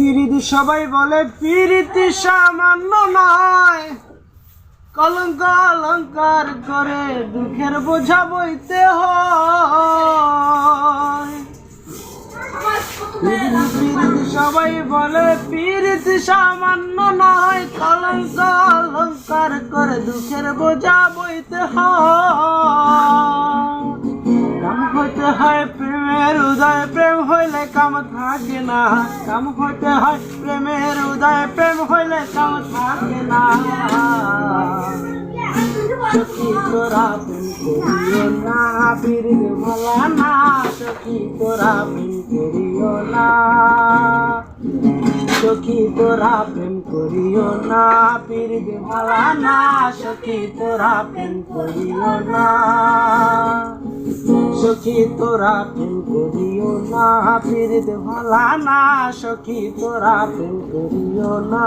পিরিতি সবাই বলে, পিরিতি সামান্য নয়। কলঙ্ক অলঙ্কার করে দুঃখের বোঝা বইতে হয়। সবাই বলে, পিরিতি সামান্য নয়, কলঙ্ক অলঙ্কার করে দুঃখের বোঝা বইতে হয়। হইতে হয় প্রেমের উদয়, প্রেম হইলে কাম থাকে না। কাম হইতে হয় প্রেমের উদয়, প্রেম হইলে কাম থাকে না। সখী তোরা প্রেম করিও না পীড়িত ভালা না। সখী তোরা প্রেম করিও না। সখী তোরা প্রেম করিও না পীড়িত ভালা না। সখী তোরা প্রেম করিও না। সখী তোরা প্রেম করিও না পীড়িত ভালা না সখী তোরা প্রেম করিও না।